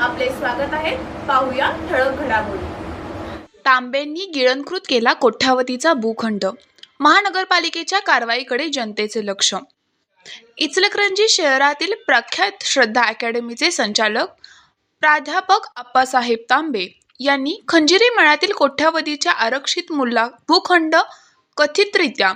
आपले स्वागत आहे. पाहूया ठळक घडामोडी. तांबेंनी गिळंकृत केला कोठ्यावतीचा भूखंड. महानगरपालिकेच्या कारवाईकडे जनतेचे लक्ष. इचलकरंजी शहरातील प्रख्यात श्रद्धा अकॅडमीचे संचालक प्राध्यापक आप्पासाहेब तांबे यांनी खंजिरी मळ्यातील कोठ्यावधीच्या आरक्षित मुला भूखंड कथितरित्या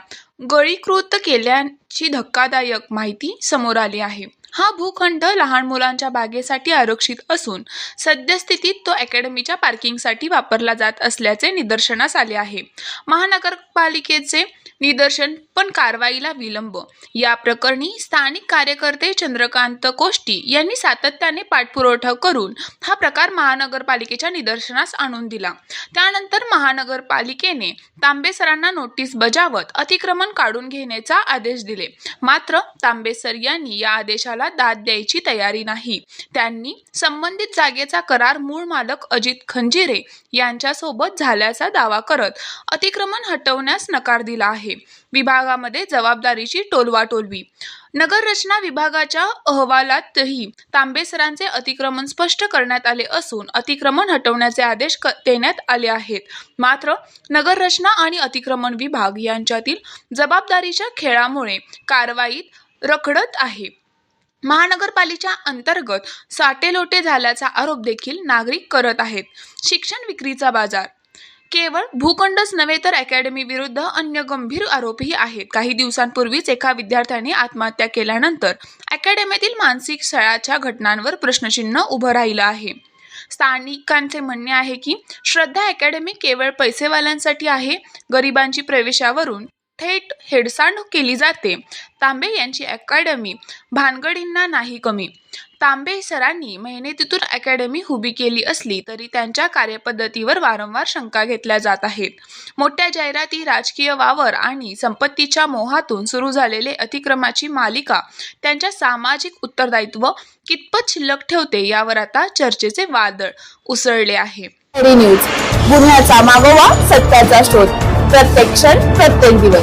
गळीकृत केल्याची धक्कादायक माहिती समोर आली आहे. हा भूखंड लहान मुलांच्या बागेसाठी आरक्षित असून सद्यस्थितीत तो अकॅडमीच्या पार्किंगसाठी वापरला जात असल्याचे निदर्शनास आले आहे. महानगरपालिकेचे निदर्शन पण कारवाईला विलंब. या प्रकरणी स्थानिक कार्यकर्ते चंद्रकांत कोष्टी यांनी सातत्याने पाठपुरवठा करून हा प्रकार महानगरपालिकेच्या निदर्शनास आणून दिला. त्यानंतर महानगरपालिकेने तांबे सरांना नोटीस बजावत अतिक्रमण काढून घेण्याचा आदेश दिले. मात्र तांबेसर यांनी या आदेशाला दाद द्यायची तयारी नाही. त्यांनी संबंधित जागेचा करार मूळ मालक अजित खंजिरे यांच्यासोबत झाल्याचा दावा करत अतिक्रमण हटवण्यास नकार दिला आहे. विभागामध्ये जबाबदारीची टोलवाटोलवी. नगररचना विभागाच्या अहवालातही तांबेसरांचे अतिक्रमण स्पष्ट करण्यात आले असून अतिक्रमण हटवण्याचे आदेश देण्यात आले आहेत. मात्र नगररचना आणि अतिक्रमण विभाग यांच्यातील जबाबदारीच्या खेळामुळे कारवाईत रखडत आहे. महानगरपालिका अंतर्गत साटेलोटे झाल्याचा आरोप देखील नागरिक करत आहेत. शिक्षण विक्रीचा बाजार. केवळ भूखंडच नव्हे तर अकॅडमी विरुद्ध अन्य गंभीर आरोपही आहेत. काही दिवसांपूर्वीच एका विद्यार्थ्याने आत्महत्या केल्यानंतर अकॅडमीतील मानसिक छळाच्या घटनांवर प्रश्नचिन्ह उभं राहिलं आहे. स्थानिकांचे म्हणणे आहे की श्रद्धा अकॅडमी केवळ पैसेवाल्यांसाठी आहे गरिबांची प्रवेशावरून थेट हेडसांड केली जाते. तांबे यांची अकॅडमी भानगडींना नाही कमी. तांबे सरांनी मेहनतीतून अकॅडमी उभी केली असली तरी त्यांच्या कार्यपद्धतीवर वारंवार शंका घेतल्या जात आहेत. मोठ्या जाहिराती राजकीय वावर आणि संपत्तीच्या मोहातून सुरू झालेले अतिक्रमाची मालिका त्यांच्या सामाजिक उत्तरदायित्व कितपत शिल्लक ठेवते यावर आता चर्चेचे वादळ उसळले आहे. न्यूज गुन्ह्याचा मागोवा सत्याचा शोध. प्रत्येक क्षण प्रत्येक दिवस.